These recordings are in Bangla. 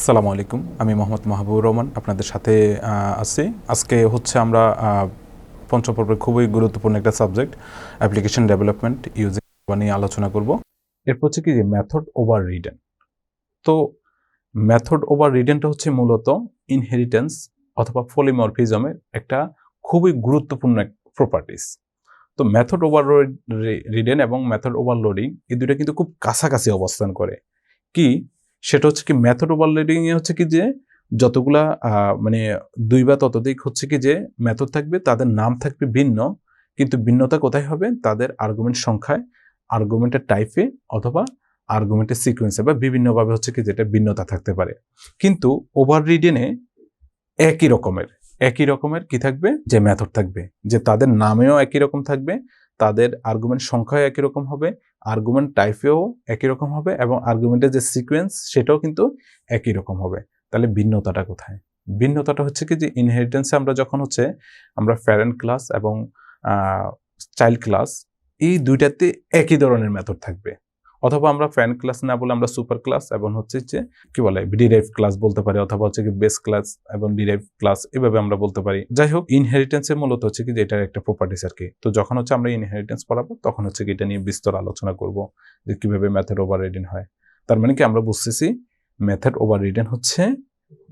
আসসালামু আলাইকুম। আমি মোহাম্মদ মাহবুবুর রহমান, আপনাদের সাথে আছি। আজকে হচ্ছে আমরা পঞ্চম পর্বের খুবই গুরুত্বপূর্ণ একটা সাবজেক্ট, অ্যাপ্লিকেশন ডেভেলপমেন্ট ইউজিং নিয়ে আলোচনা করব। এরপর হচ্ছে কি যে মেথড ওভার রিডেন। তো মেথড ওভার রিডেনটা হচ্ছে মূলত ইনহেরিটেন্স অথবা পলিমরফিজমের একটা খুবই গুরুত্বপূর্ণ প্রপার্টিস তো মেথড ওভার রিডেন এবং মেথড ওভারলোডিং এই দুটো কিন্তু খুব কাছাকাছি অবস্থান করে। কি? সেটা হচ্ছে কি মেথড ওভারলোডিং এ হচ্ছে কি যে যতগুলা মানে দুই বা ততোধিক হচ্ছে কি যে মেথড থাকবে, তাদের নাম থাকবে ভিন্ন, কিন্তু ভিন্নতা কোথায় হবে? তাদের আর্গুমেন্ট সংখ্যায় আর্গুমেন্টের টাইপে অথবা আর্গুমেন্টের সিকোয়েন্সে বা বিভিন্নভাবে হচ্ছে কি যেটা ভিন্নতা থাকতে পারে। কিন্তু ওভার রিডেনে একই রকমের একই রকমের কি থাকবে? যে মেথড থাকবে, যে তাদের নামেও একই রকম থাকবে, তাদের আর্গুমেন্ট সংখ্যাও একই রকম হবে আর্গুমেন্ট টাইপেও একই রকম হবে এবং আর্গুমেন্টের যে সিকোয়েন্স সেটাও কিন্তু একই রকম হবে। তাহলে ভিন্নতাটা কোথায়? ভিন্নতাটা হচ্ছে কি যে ইনহেরিটেন্সে আমরা যখন হচ্ছে আমরা প্যারেন্ট ক্লাস এবং চাইল্ড ক্লাস এই দুইটাতে একই ধরনের মেথড থাকবে। অথবা আমরা ফ্যান ক্লাস না বলে আমরা সুপার ক্লাস এবং হচ্ছে যে কি বলে ডিরাইভ ক্লাস বলতে পারি অথবা হচ্ছে কি বেস ক্লাস এবং ডিরাইভ ক্লাস এভাবে আমরা বলতে পারি। যাই হোক ইনহেরিটেন্সের মূলত হচ্ছে কি যে এটার একটা প্রপার্টিস আর কি। তো যখন হচ্ছে আমরা ইনহেরিটেন্স পড়াবো, তখন হচ্ছে কি এটা নিয়ে বিস্তর আলোচনা করব যে কীভাবে মেথড ওভার রিডেন হয়। তার মানে কি আমরা বুঝতেছি মেথড ওভার রিডেন হচ্ছে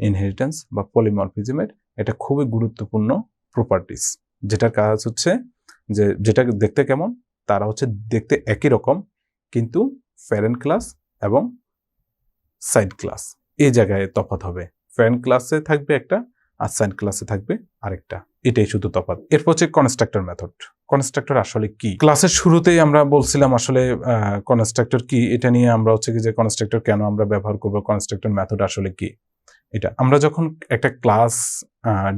ইনহেরিটেন্স বা পলিমরফিজমের এটা খুবই গুরুত্বপূর্ণ প্রপার্টিস যেটার কাজ হচ্ছে যে যেটা দেখতে কেমন, তারা হচ্ছে দেখতে একই রকম কিন্তু প্যারেন্ট ক্লাস এবং সাইড ক্লাস এই জায়গায় তফাৎ হবে। প্যারেন্ট ক্লাসে থাকবে একটা আর সাইড ক্লাসে থাকবে আরেকটা। এটাই শুধু তফাৎ। এরপর হচ্ছে কনস্ট্রাক্টর মেথড কনস্ট্রাক্টর আসলে কি? ক্লাসের শুরুতেই আমরা বলছিলাম আসলে কনস্ট্রাক্টর কি? এটা নিয়ে আমরা হচ্ছে কি যে কনস্ট্রাক্টর কেন আমরা ব্যবহার করব? কনস্ট্রাক্টর মেথড আসলে কি? এটা। আমরা যখন একটা ক্লাস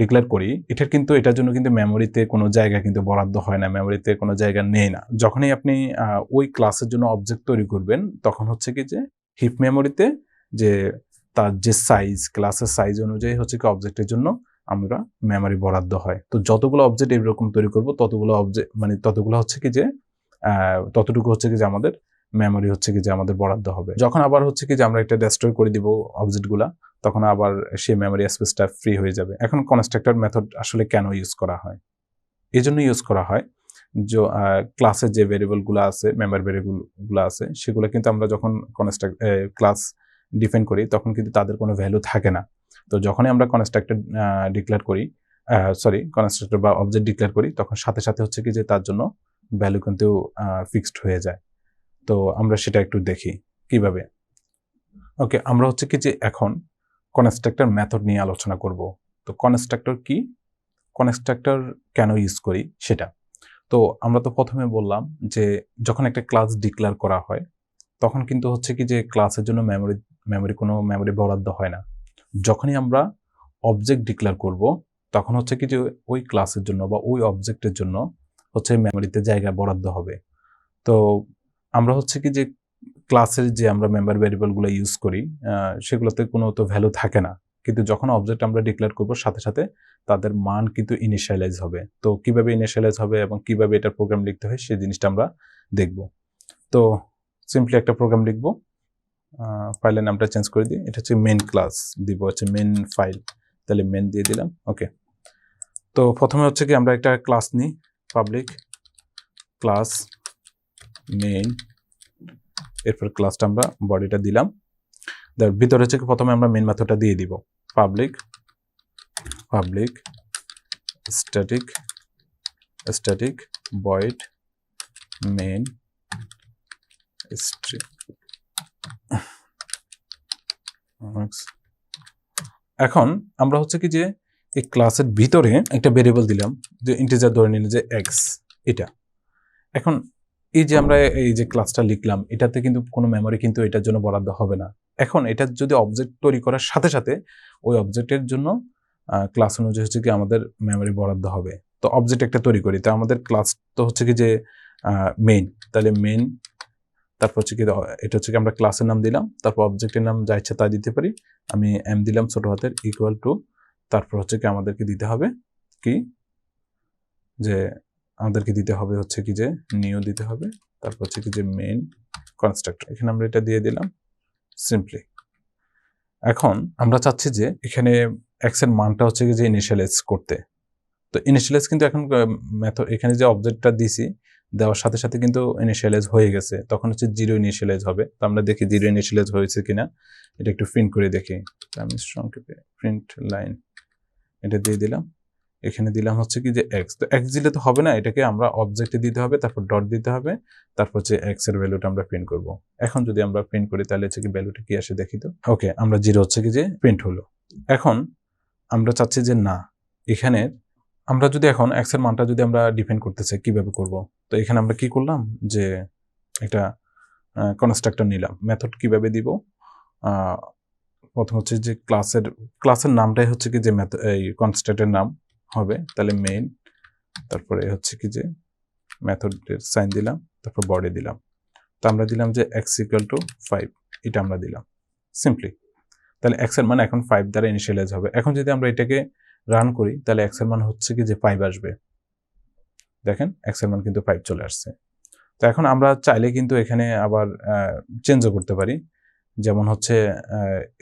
ডিক্লেয়ার করি, এটার কিন্তু, এটার জন্য কিন্তু মেমোরিতে কোনো জায়গা কিন্তু বরাদ্দ হয় না মেমোরিতে কোনো জায়গা নেই না। যখনই আপনি ওই ক্লাসের জন্য অবজেক্ট তৈরি করবেন, তখন হচ্ছে কি যে হিপ মেমোরিতে যে, তার যে সাইজ ক্লাসের সাইজ অনুযায়ী হচ্ছে কি অবজেক্টের জন্য আমরা মেমোরি বরাদ্দ হয়। তো যতগুলো অবজেক্ট এরকম তৈরি করব, ততগুলো অবজেক্ট মানে ততগুলো হচ্ছে কি যে ততটুকু হচ্ছে কি যে আমাদের মেমোরি হচ্ছে কি যে আমাদের বরাদ্দ হবে। যখন আবার হচ্ছে কি যে আমরা একটা ডেস্ট্রয় করে দিব অবজেক্টগুলা তখন আবার সেই মেমোরি স্পেসটা ফ্রি হয়ে যাবে। এখন কনস্ট্রাক্টর মেথড আসলে কেন ইউজ করা হয়? এই জন্য ইউজ করা হয় যে ক্লাসের যে ভেরিয়েবলগুলো আছে মেম্বার ভেরিয়েবলগুলো আছে, সেগুলো কিন্তু আমরা যখন কনস্ট্রাক্ট ক্লাস ডিফেন্ড করি, তখন কিন্তু তাদের কোনো ভ্যালু থাকে না। তো যখনই আমরা কনস্ট্রাক্টর ডিক্লেয়ার করি সরি কনস্ট্রাক্টর বা অবজেক্ট ডিক্লেয়ার করি, তখন সাথে সাথে হচ্ছে কি যে তার জন্য ভ্যালু কিন্তু ফিক্সড হয়ে যায়। তো আমরা সেটা একটু দেখি কীভাবে? ওকে আমরা হচ্ছে কি যে এখন কনস্ট্রাক্টর মেথড নিয়ে আলোচনা করব। তো কনস্ট্রাক্টর কি? কনস্ট্রাক্টর কেন ইউজ করি? সেটা। তো আমরা তো প্রথমে বললাম যে, যখন একটা ক্লাস ডিক্লেয়ার করা হয়, তখন কিন্তু হচ্ছে কি যে ক্লাসের জন্য মেমোরি মেমোরি কোনো মেমোরি বরাদ্দ হয় না। যখনই আমরা অবজেক্ট ডিক্লেয়ার করব, তখন হচ্ছে কি যে, ওই ক্লাসের জন্য বা ওই অবজেক্টের জন্য হচ্ছে মেমোরিতে জায়গা বরাদ্দ হবে। তো আমরা হচ্ছে কি যে ক্লাসের যে আমরা মেম্বার ভ্যারিয়েবলগুলো ইউজ করি সেগুলোতে কোনো তো ভ্যালু থাকে না। কিন্তু যখন অবজেক্ট আমরা ডিক্লেয়ার করব, সাথে সাথে তাদের মান কিন্তু ইনিশিয়ালাইজ হবে। তো কীভাবে ইনিশিয়ালাইজ হবে এবং কীভাবে এটা প্রোগ্রাম লিখতে হয়, সেই জিনিসটা আমরা দেখব। তো সিম্পলি একটা প্রোগ্রাম লিখব। ফাইলের নামটা চেঞ্জ করে দিই। এটা হচ্ছে মেন ক্লাস দিব, হচ্ছে মেন ফাইল তাহলে মেন দিয়ে দিলাম। ওকে তো প্রথমে হচ্ছে কি, আমরা একটা ক্লাস নিই। পাবলিক ক্লাস মেইন এরপর ক্লাসটা আমরা বডিটা দিলাম। তার ভিতরে হচ্ছে প্রথমে আমরা মেন মেথডটা দিয়ে দিব। Public public static static void main এখন আমরা হচ্ছে কি যে এই ক্লাসের ভিতরে একটা ভেরিয়েবল দিলাম, যে ইন্টিজার ধরে নিলে যে এক্স এটা। এখন এই যে আমরা এই যে ক্লাসটা লিখলাম, এটাতে কিন্তু কোনো মেমোরি কিন্তু এটার জন্য বরাদ্দ হবে না। এখন এটা যদি অবজেক্ট তৈরি করার সাথে সাথে ওই অবজেক্টের জন্য ক্লাস অনুযায়ী হচ্ছে কি আমাদের মেমোরি বরাদ্দ হবে। তো অবজেক্ট একটা তৈরি করি। তো আমাদের ক্লাস তো হচ্ছে কি যে মেইন তাহলে মেইন তারপর হচ্ছে কি, এটা হচ্ছে কি আমরা ক্লাসের নাম দিলাম, তারপর অবজেক্টের নাম যা ইচ্ছা তাই দিতে পারি। আমি এম দিলাম ছোট হাতের ইকুয়াল টু তারপর হচ্ছে কি আমাদেরকে দিতে হবে কি? যে আমাদেরকে দিতে হবে হচ্ছে কি যে নিউ দিতে হবে। তারপর হচ্ছে কি যে মেইন কনস্ট্রাক্টর এখানে আমরা এটা দিয়ে দিলাম সিম্পলি এখন আমরা চাচ্ছি যে এখানে এক্সের মানটা হচ্ছে কি যে ইনিশিয়ালাইজ করতে। তো ইনিশিয়ালাইজ কিন্তু এখন মেথড এখানে যে অবজেক্টটা দিছি, দেওয়ার সাথে সাথে কিন্তু ইনিশিয়ালাইজ হয়ে গেছে। তখন হচ্ছে জিরো ইনিশিয়ালাইজ হবে। তো আমরা দেখি জিরো ইনিশিয়ালাইজ হয়েছে কিনা। এটা একটু প্রিন্ট করে দেখি। আমি সংক্ষেপে প্রিন্ট লাইন এটা দিয়ে দিলাম। এখানে দিলাম হচ্ছে কি যে এক্স তো এক্স দিলে তো হবে না, এটাকে আমরা অবজেক্টে দিতে হবে, তারপর ডট দিতে হবে, তারপর হচ্ছে এক্সের ভ্যালুটা আমরা প্রিন্ট করব। এখন যদি আমরা প্রিন্ট করি, তাহলে হচ্ছে কি ভ্যালুটা কি আসে দেখি তো? ওকে আমরা জিরো হচ্ছে কি যে প্রিন্ট হলো। এখন আমরা চাচ্ছি যে না, এখানে আমরা যদি এখন এক্সের মানটা যদি আমরা ডিপেন্ড করতে চাই, কীভাবে করব? তো এখানে আমরা কি করলাম? যে একটা কনস্ট্রাক্টর নিলাম। মেথড কীভাবে দিব? প্রথম হচ্ছে যে ক্লাসের ক্লাসের নামটাই হচ্ছে কি যে method- এই কনস্ট্রাক্টের নাম। হবে। তাহলে মেইন তারপরে হচ্ছে কি যে মেথডের সাইন দিলাম, তারপর বডি দিলাম। তো আমরা দিলাম যে এক্স ইকুয়াল টু ফাইভ এটা আমরা দিলাম। সিম্পলি তাহলে এক্সের মান এখন ফাইভ দ্বারা ইনিশিয়ালাইজ হবে। এখন যদি আমরা এটাকে রান করি, তাহলে এক্সের মান হচ্ছে কি যে ফাইভ আসবে। দেখেন এক্সের মান কিন্তু ফাইভ চলে আসছে। তো এখন আমরা চাইলে কিন্তু এখানে আবার চেঞ্জও করতে পারি। যেমন হচ্ছে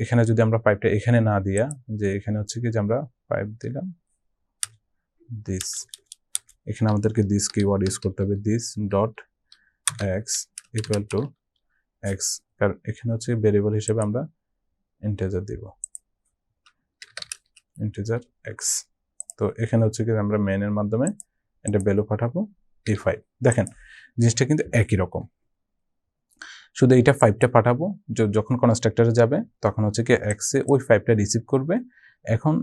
এখানে যদি আমরা পাইপটা এখানে না দিয়া, যে এখানে হচ্ছে কি যে আমরা পাইপ দিলাম দিস এখানে আমাদেরকে দিস কিওয়ার্ড ইউজ করতে হবে this dot X equal to X কারণ এখানে হচ্ছে ভেরিয়েবল হিসেবে আমরা ইন্টেজার দিব। ইন্টেজার এক্স তো এখানে হচ্ছে কি আমরা মেনের মাধ্যমে এটা ভ্যালু পাঠাবো, এই ফাইভ দেখেন, জিনিসটা কিন্তু একই রকম। শুধু এইটা ফাইভটা পাঠাবো যখন কনস্ট্রাক্টরে যাবে, তখন হচ্ছে কি এক্সে ওই ফাইভটা রিসিভ করবে। এখন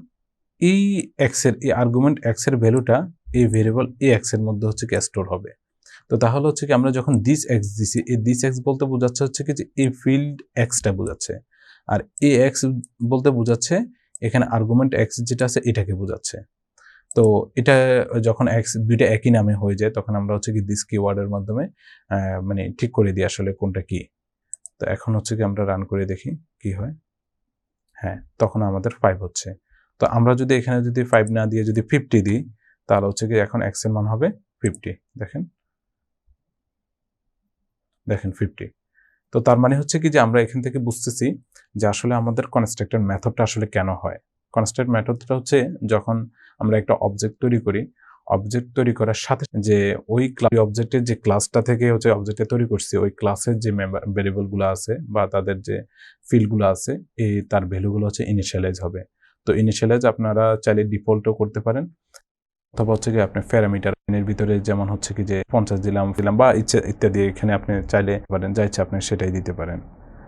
এই এক্সের এই আর্গুমেন্ট এক্সের ভ্যালুটা এই ভেরিয়েবল এ এক্সের মধ্যে হচ্ছে কি স্টোর হবে। তো তাহলে হচ্ছে কি আমরা যখন দিস এক্স দিছি, এই দিস এক্স বলতে বোঝাচ্ছে হচ্ছে কি যে এই ফিল্ড এক্সটা বোঝাচ্ছে। আর এ এক্স বলতে বোঝাচ্ছে এখানে আর্গুমেন্ট এক্স যেটা আছে এটাকে বোঝাচ্ছে। তো এটা যখন এক্স দুইটা একই নামে হয়ে যায়, তখন আমরা হচ্ছে কি দিস কিওয়ার্ডের মাধ্যমে মানে ঠিক করে দিই আসলে কোনটা কি। তো এখন হচ্ছে কি আমরা রান করে দেখি কি হয়। হ্যাঁ তখন আমাদের ফাইভ হচ্ছে। তো আমরা যদি এখানে যদি ফাইভ না দিয়ে যদি ফিফটি দিই, তাহলে হচ্ছে কি এখন এক্সের মান হবে ফিফটি দেখেন? দেখেন ফিফটি তো তার মানে হচ্ছে কি যে আমরা এখান থেকে বুঝতেছি যে আসলে আমাদের কনস্ট্রাক্টর মেথডটা আসলে কেন হয়। কনস্ট্রাক্ট মেথডটা হচ্ছে যখন আমরা একটা অবজেক্ট তৈরি করি অবজেক্ট তৈরি করার সাথে যে ওই অবজেক্টের যে ক্লাসটা থেকে হচ্ছে অবজেক্টে তৈরি করছি, ওই ক্লাসের যে ভেরিয়েবলগুলো আছে বা তাদের যে ফিল্ডগুলো আছে, এই তার ভ্যালুগুলো হচ্ছে ইনিশিয়ালাইজ হবে। তো ইনিশিয়ালাইজ আপনারা চাইলে ডিফল্টও করতে পারেন। অথবা হচ্ছে কি আপনি প্যারামিটার এর ভিতরে যেমন হচ্ছে কি যে পঞ্চাশ দিলাম দিলাম বা ইচ্ছা ইত্যাদি এখানে আপনি চাইলে পারেন, যা ইচ্ছা আপনি সেটাই দিতে পারেন।